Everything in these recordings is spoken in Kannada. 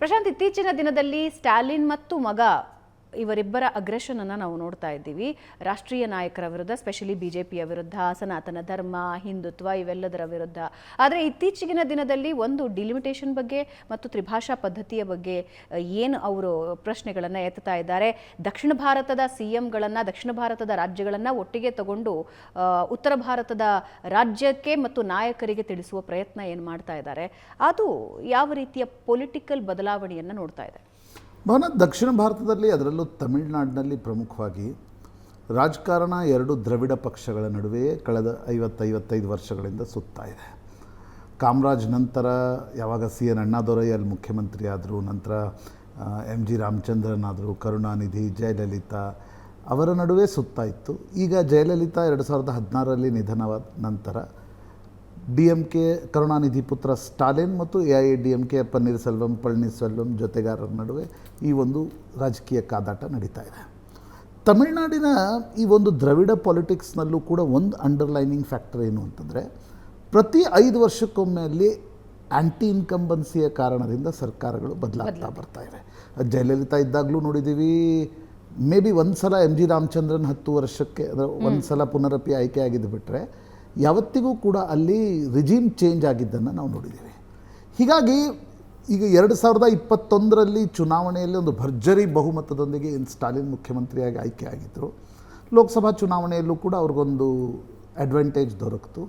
ಪ್ರಶಾಂತ್ ಇತ್ತೀಚಿನ ದಿನದಲ್ಲಿ ಸ್ಟಾಲಿನ್ ಮತ್ತು ಮಗ ಇವರಿಬ್ಬರ ಅಗ್ರೆಷನನ್ನು ನಾವು ನೋಡ್ತಾ ಇದ್ದೀವಿ. ರಾಷ್ಟ್ರೀಯ ನಾಯಕರ ವಿರುದ್ಧ ಸ್ಪೆಷಲಿ ಬಿಜೆಪಿಯ ವಿರುದ್ಧ, ಸನಾತನ ಧರ್ಮ, ಹಿಂದುತ್ವ ಇವೆಲ್ಲದರ ವಿರುದ್ಧ. ಆದರೆ ಇತ್ತೀಚಿಗಿನ ದಿನದಲ್ಲಿ ಒಂದು ಡಿಲಿಮಿಟೇಷನ್ ಬಗ್ಗೆ ಮತ್ತು ತ್ರಿಭಾಷಾ ಪದ್ಧತಿಯ ಬಗ್ಗೆ ಏನು ಅವರು ಪ್ರಶ್ನೆಗಳನ್ನು ಎತ್ತುತ್ತಾ ಇದ್ದಾರೆ. ದಕ್ಷಿಣ ಭಾರತದ ಸಿ ಎಂಗಳನ್ನು ದಕ್ಷಿಣ ಭಾರತದ ರಾಜ್ಯಗಳನ್ನು ಒಟ್ಟಿಗೆ ತಗೊಂಡು ಉತ್ತರ ಭಾರತದ ರಾಜ್ಯಕ್ಕೆ ಮತ್ತು ನಾಯಕರಿಗೆ ತಿಳಿಸುವ ಪ್ರಯತ್ನ ಏನು ಮಾಡ್ತಾ ಇದ್ದಾರೆ. ಅದು ಯಾವ ರೀತಿಯ ಪೊಲಿಟಿಕಲ್ ಬದಲಾವಣೆಯನ್ನು ನೋಡ್ತಾ ಇದೆ? ಭವನ, ದಕ್ಷಿಣ ಭಾರತದಲ್ಲಿ ಅದರಲ್ಲೂ ತಮಿಳುನಾಡಿನಲ್ಲಿ ಪ್ರಮುಖವಾಗಿ ರಾಜಕಾರಣ ಎರಡು ದ್ರವಿಡ ಪಕ್ಷಗಳ ನಡುವೆಯೇ ಕಳೆದ ಐವತ್ತೈವತ್ತೈದು ವರ್ಷಗಳಿಂದ ಸುತ್ತಾ ಇದೆ. ಕಾಮರಾಜ್ ನಂತರ ಯಾವಾಗ ಸಿ ಎನ್ ಅಣ್ಣಾದೊರೈ ಅಲ್ಲಿ ಮುಖ್ಯಮಂತ್ರಿ ಆದರು ನಂತರ ಎಂ ಜಿ ರಾಮಚಂದ್ರನ್ ಆದರು ಕರುಣಾನಿಧಿ, ಜಯಲಲಿತಾ ಅವರ ನಡುವೆ ಸುತ್ತಾ ಇತ್ತು. ಈಗ ಜಯಲಲಿತಾ ಎರಡು ಸಾವಿರದ ಹದಿನಾರರಲ್ಲಿ ನಿಧನವಾದ ನಂತರ ಡಿ ಎಂ ಕೆ ಕರುಣಾನಿಧಿ ಪುತ್ರ ಸ್ಟಾಲಿನ್ ಮತ್ತು A I D M K Panneerselvam Palaniselvam ಜೊತೆಗಾರರ ನಡುವೆ ಈ ಒಂದು ರಾಜಕೀಯ ಕಾದಾಟ ನಡೀತಾ ಇದೆ. ತಮಿಳುನಾಡಿನ ಈ ಒಂದು ದ್ರವಿಡ ಪಾಲಿಟಿಕ್ಸ್ನಲ್ಲೂ ಕೂಡ ಒಂದು ಅಂಡರ್ಲೈನಿಂಗ್ ಫ್ಯಾಕ್ಟರ್ ಏನು ಅಂತಂದರೆ ಪ್ರತಿ ಐದು ವರ್ಷಕ್ಕೊಮ್ಮೆ ಅಲ್ಲಿ ಆ್ಯಂಟಿ ಇನ್ಕಂಬನ್ಸಿಯ ಕಾರಣದಿಂದ ಸರ್ಕಾರಗಳು ಬದಲಾಗ್ತಾ ಬರ್ತಾ ಇವೆ. ಅದು ಜಯಲಲಿತಾ ಇದ್ದಾಗಲೂ ನೋಡಿದ್ದೀವಿ. ಮೇ ಬಿ ಒಂದು ಸಲ ಎಂ ಜಿ ರಾಮಚಂದ್ರನ್ ಹತ್ತು ವರ್ಷಕ್ಕೆ ಅಂದರೆ ಒಂದು ಸಲ ಪುನರಪಿ ಆಯ್ಕೆ ಆಗಿದ್ದು ಬಿಟ್ಟರೆ ಯಾವತ್ತಿಗೂ ಕೂಡ ಅಲ್ಲಿ ರಿಜಿಮ್ ಚೇಂಜ್ ಆಗಿದ್ದನ್ನು ನಾವು ನೋಡಿದ್ದೀವಿ. ಹೀಗಾಗಿ ಈಗ ಎರಡು ಸಾವಿರದ ಇಪ್ಪತ್ತೊಂದರಲ್ಲಿ ಚುನಾವಣೆಯಲ್ಲಿ ಒಂದು ಭರ್ಜರಿ ಬಹುಮತದೊಂದಿಗೆ ಸ್ಟಾಲಿನ್ ಮುಖ್ಯಮಂತ್ರಿಯಾಗಿ ಆಯ್ಕೆ ಆಗಿದ್ದರು ಲೋಕಸಭಾ ಚುನಾವಣೆಯಲ್ಲೂ ಕೂಡ ಅವ್ರಿಗೊಂದು ಅಡ್ವಾಂಟೇಜ್ ದೊರಕಿತು.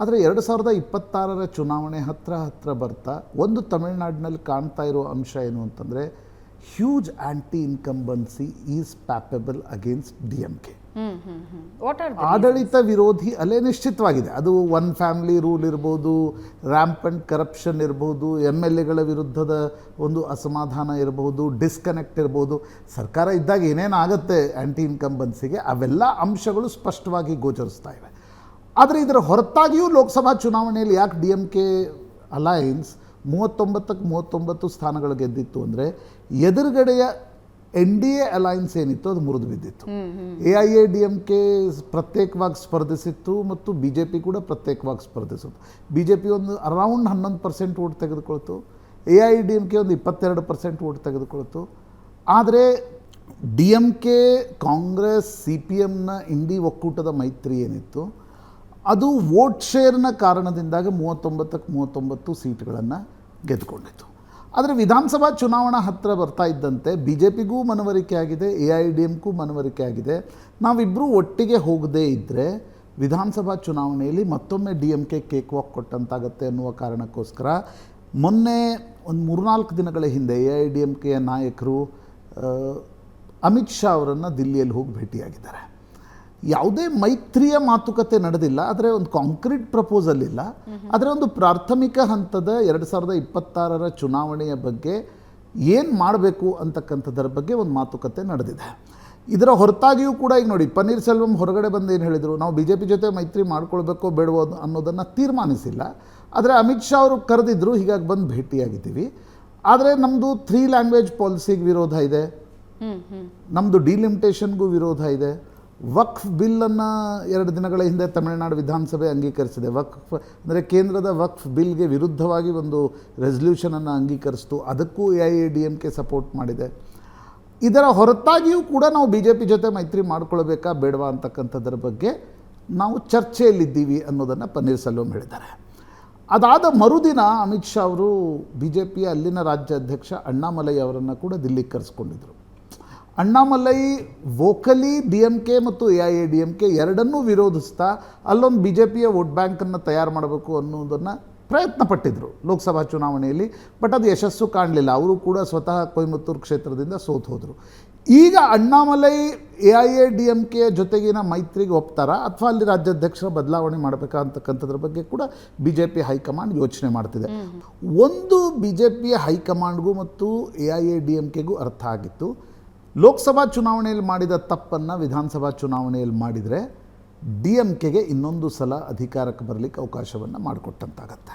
ಆದರೆ ಎರಡು ಸಾವಿರದ ಇಪ್ಪತ್ತಾರರ ಚುನಾವಣೆ ಹತ್ತಿರ ಹತ್ತಿರ ಬರ್ತಾ, ಒಂದು ತಮಿಳುನಾಡಿನಲ್ಲಿ ಕಾಣ್ತಾ ಇರೋ ಅಂಶ ಏನು ಅಂತಂದರೆ huge anti incumbency is palpable against D M K ಆಡಳಿತ ವಿರೋಧಿ ಅಲೆ ನಿಶ್ಚಿತವಾಗಿದೆ. ಅದು ಒನ್ ಫ್ಯಾಮಿಲಿ ರೂಲ್ ಇರ್ಬೋದು ರ್ಯಾಂಪಂಟ್ ಕರಪ್ಷನ್ ಇರ್ಬೋದು ಎಂ ಎಲ್ ಎಗಳ ವಿರುದ್ಧದ ಒಂದು ಅಸಮಾಧಾನ ಇರ್ಬೋದು ಡಿಸ್ಕನೆಕ್ಟ್ ಇರ್ಬೋದು. ಸರ್ಕಾರ ಇದ್ದಾಗ ಏನೇನಾಗುತ್ತೆ ಆ್ಯಂಟಿ ಇನ್ಕಂಬನ್ಸಿಗೆ ಅವೆಲ್ಲ ಅಂಶಗಳು ಸ್ಪಷ್ಟವಾಗಿ ಗೋಚರಿಸ್ತಾ ಇವೆ. ಆದರೆ ಇದರ ಹೊರತಾಗಿಯೂ ಲೋಕಸಭಾ ಚುನಾವಣೆಯಲ್ಲಿ ಯಾಕೆ ಡಿ ಎಂ ಕೆ ಅಲಯನ್ಸ್ ಮೂವತ್ತೊಂಬತ್ತಕ್ಕೆ ಮೂವತ್ತೊಂಬತ್ತು ಸ್ಥಾನಗಳು ಗೆದ್ದಿತ್ತು ಅಂದರೆ, ಎದುರುಗಡೆಯ ಎನ್ ಡಿ ಎ ಅಲೈನ್ಸ್ ಏನಿತ್ತು ಅದು ಮುರಿದು ಬಿದ್ದಿತ್ತು. A I A D M K ಪ್ರತ್ಯೇಕವಾಗಿ ಸ್ಪರ್ಧಿಸಿತ್ತು ಮತ್ತು ಬಿ ಜೆ ಪಿ ಕೂಡ ಪ್ರತ್ಯೇಕವಾಗಿ ಸ್ಪರ್ಧಿಸಿತ್ತು. ಬಿ ಜೆ ಪಿ ಒಂದು ಅರೌಂಡ್ ಹನ್ನೊಂದು percent vote ತೆಗೆದುಕೊಳ್ತು. A I D M K ಒಂದು ಇಪ್ಪತ್ತೆರಡು ಪರ್ಸೆಂಟ್ ಓಟ್ ತೆಗೆದುಕೊಳ್ತು. ಆದರೆ D M K, Congress, C P ಎಮ್ನ ಇಂಡಿ ಒಕ್ಕೂಟದ ಮೈತ್ರಿ ಏನಿತ್ತು, ಅದು ವೋಟ್ ಶೇರ್ನ ಕಾರಣದಿಂದಾಗಿ ಮೂವತ್ತೊಂಬತ್ತಕ್ಕೆ ಮೂವತ್ತೊಂಬತ್ತು ಸೀಟ್ಗಳನ್ನು ಗೆದ್ದುಕೊಂಡಿತ್ತು. ಆದರೆ ವಿಧಾನಸಭಾ ಚುನಾವಣಾ ಹತ್ತಿರ ಬರ್ತಾ ಇದ್ದಂತೆ ಬಿ ಜೆ ಪಿಗೂ ಮನವರಿಕೆ ಆಗಿದೆ, ಎ ಐ ಡಿ ಎಮ್ಗೂ ಮನವರಿಕೆ ಆಗಿದೆ. ನಾವಿಬ್ಬರೂ ಒಟ್ಟಿಗೆ ಹೋಗದೇ ಇದ್ದರೆ ವಿಧಾನಸಭಾ ಚುನಾವಣೆಯಲ್ಲಿ ಮತ್ತೊಮ್ಮೆ D M K cake walk ಕೊಟ್ಟಂತಾಗತ್ತೆ ಅನ್ನುವ ಕಾರಣಕ್ಕೋಸ್ಕರ ಮೊನ್ನೆ ಒಂದು ಮೂರ್ನಾಲ್ಕು ದಿನಗಳ ಹಿಂದೆ ಎ ಐ ಡಿ ಎಂ ಕೆಯ ನಾಯಕರು ಅಮಿತ್ ಶಾ ಅವರನ್ನು ದಿಲ್ಲಿಯಲ್ಲಿ ಹೋಗಿ ಭೇಟಿಯಾಗಿದ್ದಾರೆ. ಯಾವುದೇ ಮೈತ್ರಿಯ ಮಾತುಕತೆ ನಡೆದಿಲ್ಲ ಆದರೆ ಒಂದು ಕಾಂಕ್ರೀಟ್ ಪ್ರಪೋಸಲ್ ಇಲ್ಲ. ಆದರೆ ಒಂದು ಪ್ರಾಥಮಿಕ ಹಂತದ ಎರಡು ಸಾವಿರದ ಇಪ್ಪತ್ತಾರರ ಚುನಾವಣೆಯ ಬಗ್ಗೆ ಏನು ಮಾಡಬೇಕು ಅಂತಕ್ಕಂಥದ್ರ ಬಗ್ಗೆ ಒಂದು ಮಾತುಕತೆ ನಡೆದಿದೆ. ಇದರ ಹೊರತಾಗಿಯೂ ಕೂಡ ಈಗ ನೋಡಿ ಪನ್ನೀರ್ ಸೆಲ್ವಂ ಹೊರಗಡೆ ಬಂದು ಏನು ಹೇಳಿದರು ನಾವು ಬಿ ಜೆ ಪಿ ಜೊತೆ ಮೈತ್ರಿ ಮಾಡ್ಕೊಳ್ಬೇಕೋ ಬೇಡವೋ ಅನ್ನೋ- ಅನ್ನೋದನ್ನು ತೀರ್ಮಾನಿಸಿಲ್ಲ. ಆದರೆ ಅಮಿತ್ ಶಾ ಅವರು ಕರೆದಿದ್ದರು ಹೀಗಾಗಿ ಬಂದು ಭೇಟಿಯಾಗಿದ್ದೀವಿ. ಆದರೆ ನಮ್ಮದು ತ್ರೀ ಲ್ಯಾಂಗ್ವೇಜ್ ಪಾಲಿಸಿಗೆ ವಿರೋಧ ಇದೆ. ನಮ್ಮದು ಡಿಲಿಮಿಟೇಷನ್ಗೂ ವಿರೋಧ ಇದೆ. ವಕ್ಫ್ ಬಿಲ್ಲನ್ನು ಎರಡು ದಿನಗಳ ಹಿಂದೆ ತಮಿಳುನಾಡು ವಿಧಾನಸಭೆ ಅಂಗೀಕರಿಸಿದೆ. ವಕ್ಫ್ ಅಂದರೆ ಕೇಂದ್ರದ ವಕ್ಫ್ ಬಿಲ್ಗೆ ವಿರುದ್ಧವಾಗಿ ಒಂದು ರೆಸಲ್ಯೂಷನನ್ನು ಅಂಗೀಕರಿಸ್ತು. ಅದಕ್ಕೂ A I D M K support ಮಾಡಿದೆ. ಇದರ ಹೊರತಾಗಿಯೂ ಕೂಡ ನಾವು ಬಿ ಜೆ ಪಿ ಜೊತೆ ಮೈತ್ರಿ ಮಾಡ್ಕೊಳ್ಬೇಕಾ ಬೇಡವಾ ಅಂತಕ್ಕಂಥದ್ರ ಬಗ್ಗೆ ನಾವು ಚರ್ಚೆಯಲ್ಲಿದ್ದೀವಿ ಅನ್ನೋದನ್ನು ಪನ್ನೀರ್ ಸೆಲ್ವಂ ಹೇಳಿದ್ದಾರೆ. ಅದಾದ ಮರುದಿನ ಅಮಿತ್ ಶಾ ಅವರು ಬಿ ಜೆ ಪಿಯ ಅಲ್ಲಿನ ರಾಜ್ಯಾಧ್ಯಕ್ಷ ಅಣ್ಣಾಮಲೈ ಅವರನ್ನು ಕೂಡ ದಿಲ್ಲಿಗೆ ಕರೆಸ್ಕೊಂಡಿದ್ದರು Annamalai vocally D M K ಮತ್ತು A I A D M K ಎರಡನ್ನೂ ವಿರೋಧಿಸ್ತಾ ಅಲ್ಲೊಂದು ಬಿ ಜೆ ಪಿಯ ವೋಟ್ ಬ್ಯಾಂಕನ್ನು ತಯಾರು ಮಾಡಬೇಕು ಅನ್ನೋದನ್ನು ಪ್ರಯತ್ನ ಪಟ್ಟಿದ್ದರು ಲೋಕಸಭಾ ಚುನಾವಣೆಯಲ್ಲಿ ಬಟ್ ಅದು ಯಶಸ್ಸು ಕಾಣಲಿಲ್ಲ. ಅವರು ಕೂಡ ಸ್ವತಃ ಕೊಯಮತ್ತೂರು ಕ್ಷೇತ್ರದಿಂದ ಸೋತು ಹೋದರು. ಈಗ Annamalai A I A D M K ಜೊತೆಗಿನ ಮೈತ್ರಿಗೆ ಒಪ್ತಾರಾ ಅಥವಾ ಅಲ್ಲಿ ರಾಜ್ಯಾಧ್ಯಕ್ಷರ ಬದಲಾವಣೆ ಮಾಡಬೇಕಾ ಅಂತಕ್ಕಂಥದ್ರ ಬಗ್ಗೆ ಕೂಡ ಬಿ ಜೆ ಪಿ ಹೈಕಮಾಂಡ್ ಯೋಚನೆ ಮಾಡ್ತಿದೆ. ಒಂದು ಬಿ ಜೆ ಪಿಯ ಹೈಕಮಾಂಡ್ಗೂ ಮತ್ತು A I A D M ಕೆಗೂ ಅರ್ಥ ಆಗಿತ್ತು. ಲೋಕಸಭಾ ಚುನಾವಣೆಯಲ್ಲಿ ಮಾಡಿದ ತಪ್ಪನ್ನು ವಿಧಾನಸಭಾ ಚುನಾವಣೆಯಲ್ಲಿ ಮಾಡಿದರೆ ಡಿ ಎಂ ಕೆಗೆ ಇನ್ನೊಂದು ಸಲ ಅಧಿಕಾರಕ್ಕೆ ಬರಲಿಕ್ಕೆ ಅವಕಾಶವನ್ನು ಮಾಡಿಕೊಟ್ಟಂತಾಗತ್ತೆ.